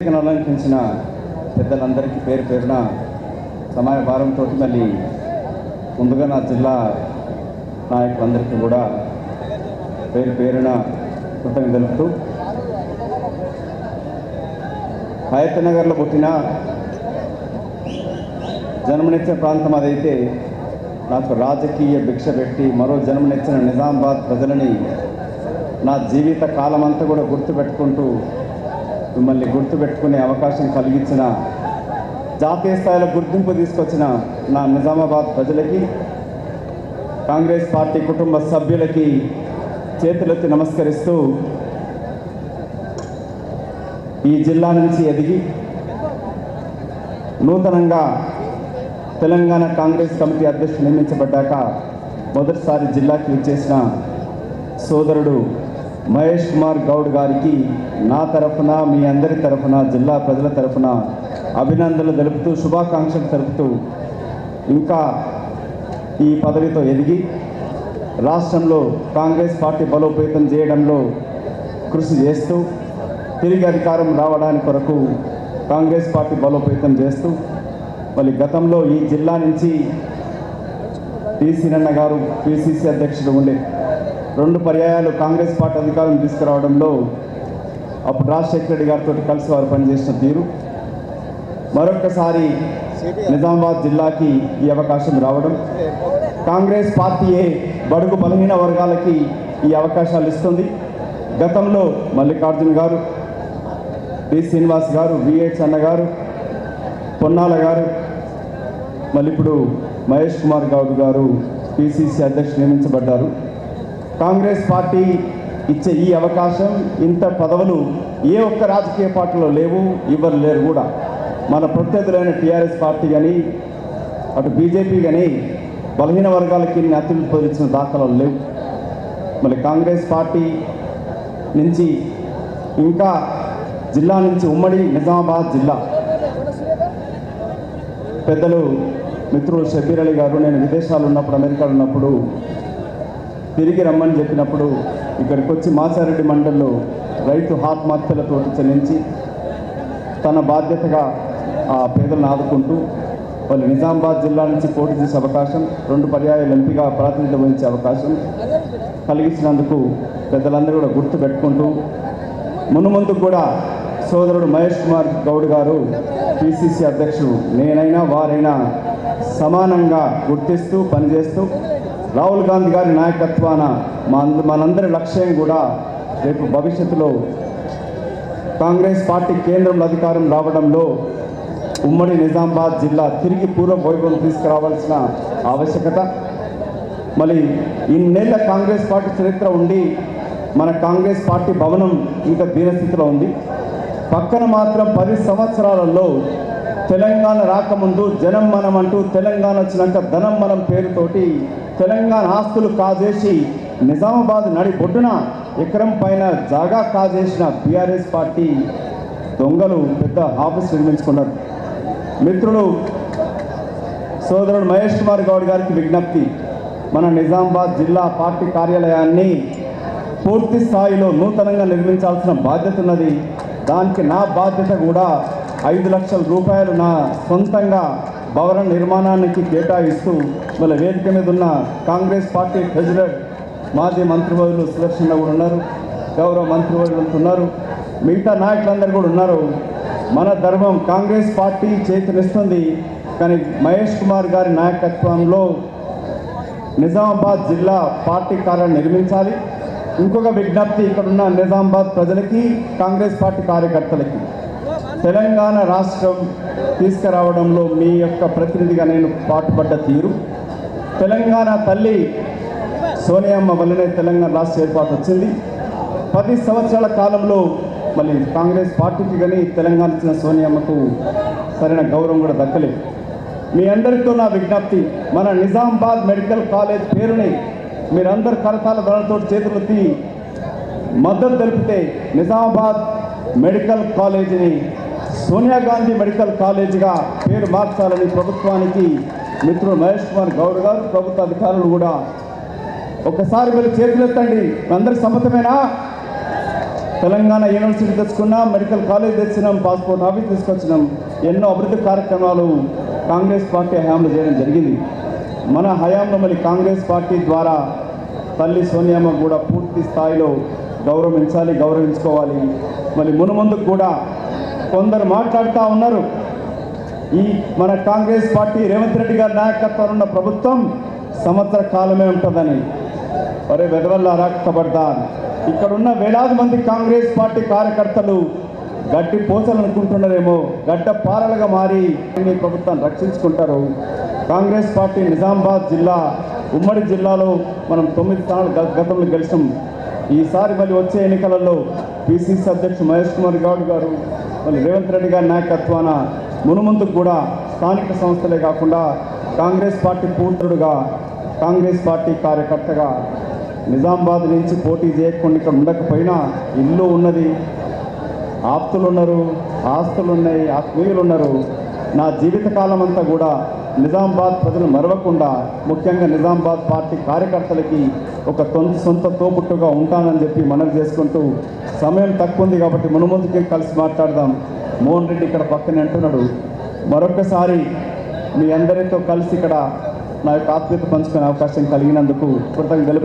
అలంకరించిన పెద్దలందరికీ పేరు పేరున సమయ భారంతో మళ్ళీ ముందుగా నా జిల్లా నాయకులందరికీ కూడా పేరు పేరున కృతజ్ఞత తెలుపుతూ హయత్ నగర్లో పుట్టిన జన్మనిచ్చిన ప్రాంతం అదైతే నాకు రాజకీయ భిక్ష పెట్టి మరో జన్మనిచ్చిన నిజామాబాద్ ప్రజలని నా జీవిత కాలమంతా కూడా గుర్తుపెట్టుకుంటూ మిమ్మల్ని గుర్తుపెట్టుకునే అవకాశం కలిగించిన జాతీయ స్థాయిలో గుర్తింపు తీసుకొచ్చిన నా నిజామాబాద్ ప్రజలకి కాంగ్రెస్ పార్టీ కుటుంబ సభ్యులకి చేతులెత్తి నమస్కరిస్తూ ఈ జిల్లా నుంచి ఎదిగి నూతనంగా తెలంగాణ కాంగ్రెస్ కమిటీ అధ్యక్షుడు నియమించబడ్డాక మొదటిసారి జిల్లాకి ఇచ్చేసిన సోదరుడు మహేష్ కుమార్ గౌడ్ గారికి నా తరఫున మీ అందరి తరఫున జిల్లా ప్రజల తరఫున అభినందనలు తెలుపుతూ శుభాకాంక్షలు తెలుపుతూ ఇంకా ఈ పదవితో ఎదిగి రాష్ట్రంలో కాంగ్రెస్ పార్టీ బలోపేతం చేయడంలో కృషి చేస్తూ తిరిగి అధికారం రావడానికి కొరకు కాంగ్రెస్ పార్టీ బలోపేతం చేస్తూ మళ్ళీ గతంలో ఈ జిల్లా నుంచి టీసీనన్న గారు పిసిసి అధ్యక్షుడు ఉండే రెండు పర్యాయాలు కాంగ్రెస్ పార్టీ అధికారం తీసుకురావడంలో అప్పుడు రాజశేఖర రెడ్డి గారితో కలిసి వారు పనిచేసిన తీరు. మరొక్కసారి నిజామాబాద్ జిల్లాకి ఈ అవకాశం రావడం. కాంగ్రెస్ పార్టీయే బడుగు బలహీన వర్గాలకి ఈ అవకాశాలు ఇస్తుంది. గతంలో మల్లికార్జున గారు డి శ్రీనివాస్ గారు విహెచ్ అన్న గారు పొన్నాల గారు మళ్ళీ ఇప్పుడు మహేష్ కుమార్ గౌడ్ గారు పిసిసి అధ్యక్షుడు నియమించబడ్డారు. కాంగ్రెస్ పార్టీ ఇచ్చే ఈ అవకాశం ఇంత పదవులు ఏ ఒక్క రాజకీయ పార్టీలో లేవు ఇవ్వరు లేరు కూడా. మన ప్రత్యర్థులైన టీఆర్ఎస్ పార్టీ కానీ అటు బీజేపీ కానీ బలహీన వర్గాలకి ఇన్ని పొందించిన దాఖలాలు లేవు. మళ్ళీ కాంగ్రెస్ పార్టీ నుంచి ఇంకా జిల్లా నుంచి ఉమ్మడి నిజామాబాద్ జిల్లా పెద్దలు మిత్రులు షబీర్ అలీ గారు నేను విదేశాలు ఉన్నప్పుడు అమెరికాలో ఉన్నప్పుడు తిరిగి రమ్మని చెప్పినప్పుడు ఇక్కడికి వచ్చి మాసారెడ్డి మండల్లో రైతు ఆత్మహత్యలతో చెల్లించి తన బాధ్యతగా ఆ పేదలను ఆదుకుంటూ వాళ్ళు నిజామాబాద్ జిల్లా నుంచి పోటీ చేసే అవకాశం రెండు పర్యాయాలు ఎంపీగా ప్రాతినిధ్యం వహించే అవకాశం కలిగించినందుకు పెద్దలందరూ కూడా గుర్తు పెట్టుకుంటూ మునుముందు కూడా సోదరుడు మహేష్ కుమార్ గౌడ్ గారు పిసిసి అధ్యక్షుడు. నేనైనా వారైనా సమానంగా గుర్తిస్తూ పనిచేస్తూ రాహుల్ గాంధీ గారి నాయకత్వాన మా అంద- మనందరి లక్ష్యం కూడా రేపు భవిష్యత్తులో కాంగ్రెస్ పార్టీ కేంద్రంలో అధికారం రావడంలో ఉమ్మడి నిజామాబాద్ జిల్లా తిరిగి పూర్వ వైభవం తీసుకురావాల్సిన ఆవశ్యకత. మళ్ళీ ఇన్నేళ్ళ కాంగ్రెస్ పార్టీ చరిత్ర ఉండి మన కాంగ్రెస్ పార్టీ భవనం ఇంకా దీనస్థితిలో ఉంది. పక్కన మాత్రం పది సంవత్సరాలలో తెలంగాణ రాకముందు జనం మనం అంటూ తెలంగాణ వచ్చినాక ధనం మనం పేరుతోటి తెలంగాణ ఆస్తులు కాజేసి నిజామాబాద్ నడి బొడ్డున పైన జాగా కాజేసిన బీఆర్ఎస్ పార్టీ దొంగలు పెద్ద ఆఫీస్ నిర్మించుకున్నారు. మిత్రుడు సోదరుడు మహేష్ కుమార్ గౌడ్ గారికి విజ్ఞప్తి మన నిజామాబాద్ జిల్లా పార్టీ కార్యాలయాన్ని పూర్తి స్థాయిలో నూతనంగా నిర్మించాల్సిన బాధ్యత ఉన్నది. దానికి నా బాధ్యత కూడా ఐదు లక్షల రూపాయలు నా సొంతంగా భవన నిర్మాణానికి కేటాయిస్తూ మళ్ళీ వేదిక మీద ఉన్న కాంగ్రెస్ పార్టీ ప్రెసిడెంట్ మాజీ మంత్రివర్యులు సుదర్శన్ కూడా ఉన్నారు గౌరవ మంత్రివర్యులు ఉన్నారు మిగతా నాయకులందరూ కూడా ఉన్నారు. మన ధర్మం కాంగ్రెస్ పార్టీ చేతినిస్తుంది కానీ మహేష్ కుమార్ గారి నాయకత్వంలో నిజామాబాద్ జిల్లా పార్టీ కార్యాలయం నిర్మించాలి. ఇంకొక విజ్ఞప్తి ఇక్కడున్న నిజామాబాద్ ప్రజలకి కాంగ్రెస్ పార్టీ కార్యకర్తలకి. తెలంగాణ రాష్ట్రం తీసుకురావడంలో మీ యొక్క ప్రతినిధిగా నేను పాటుపడ్డ తీరు. తెలంగాణ తల్లి సోనియామ్మ వల్లనే తెలంగాణ రాష్ట్ర ఏర్పాటు వచ్చింది. పది సంవత్సరాల కాలంలో మళ్ళీ కాంగ్రెస్ పార్టీకి కానీ తెలంగాణ ఇచ్చిన సోనియామ్మకు సరైన గౌరవం కూడా దక్కలేదు. మీ అందరితో నా విజ్ఞప్తి మన నిజామాబాద్ మెడికల్ కాలేజ్ పేరుని మీరందరు కరతాల ధరలతో చేతులెత్తి మద్దతు తెలిపితే నిజామాబాద్ మెడికల్ కాలేజీని సోనియా గాంధీ మెడికల్ కాలేజీగా పేరు మార్చాలని ప్రభుత్వానికి మిత్రుడు మహేష్ కుమార్ గౌడ్ గారు ప్రభుత్వ అధికారులు కూడా ఒకసారి మీరు చేతులెత్తండి అందరి సమ్మతమేనా? తెలంగాణ యూనివర్సిటీ తెచ్చుకున్నాం మెడికల్ కాలేజ్ తెచ్చినాం పాస్పోర్ట్ ఆఫీస్ తీసుకొచ్చినాం. ఎన్నో అభివృద్ధి కార్యక్రమాలు కాంగ్రెస్ పార్టీ హయాంలో చేయడం జరిగింది. మన హయాంలో మళ్ళీ కాంగ్రెస్ పార్టీ ద్వారా తల్లి సోనియామ్మ కూడా పూర్తి స్థాయిలో గౌరవించాలి గౌరవించుకోవాలి. మళ్ళీ మునుముందుకు కూడా కొందరు మాట్లాడుతూ ఉన్నారు. ఈ మన కాంగ్రెస్ పార్టీ రేవంత్ రెడ్డి గారి నాయకత్వం ఉన్న ప్రభుత్వం సంవత్సర కాలమే ఉంటుందని. ఒరే వెదవల్లారా కబడ్దార్. ఇక్కడున్న వేలాది మంది కాంగ్రెస్ పార్టీ కార్యకర్తలు గడ్డి పోసలనుకుంటున్నారేమో గడ్డ పారలుగా మారి మీ ప్రభుత్వాన్ని రక్షించుకుంటారు. కాంగ్రెస్ పార్టీ నిజామాబాద్ జిల్లా ఉమ్మడి జిల్లాలో మనం తొమ్మిది స్థానాలు గతంలో గెలిచాం. ఈసారి మళ్ళీ వచ్చే ఎన్నికలలో పిసిసి అధ్యక్షుడు మహేష్ కుమార్ గౌడ్ గారు మళ్ళీ రేవంత్ రెడ్డి గారి నాయకత్వాన మునుముందుకు కూడా స్థానిక సంస్థలే కాకుండా కాంగ్రెస్ పార్టీ పూర్తుడుగా కాంగ్రెస్ పార్టీ కార్యకర్తగా నిజామాబాద్ నుంచి పోటీ చేయకుండా ఇక్కడ ఉండకపోయినా ఇల్లు ఉన్నది ఆప్తులు ఉన్నారు ఆస్తులు ఉన్నాయి ఆత్మీయులు ఉన్నారు నా జీవితకాలం అంతా కూడా నిజామాబాద్ ప్రజలు మరవకుండా ముఖ్యంగా నిజామాబాద్ పార్టీ కార్యకర్తలకి ఒక తొంత సొంత తోబుట్టుగా ఉంటానని చెప్పి మనవి చేసుకుంటూ సమయం తక్కువ ఉంది కాబట్టి మునుముందుకే కలిసి మాట్లాడదాం. మోహన్ రెడ్డి ఇక్కడ పక్కనే అంటున్నాడు. మరొకసారి మీ అందరితో కలిసి ఇక్కడ నా యొక్క ఆత్మీయత పంచుకునే అవకాశం కలిగినందుకు కృతజ్ఞతలు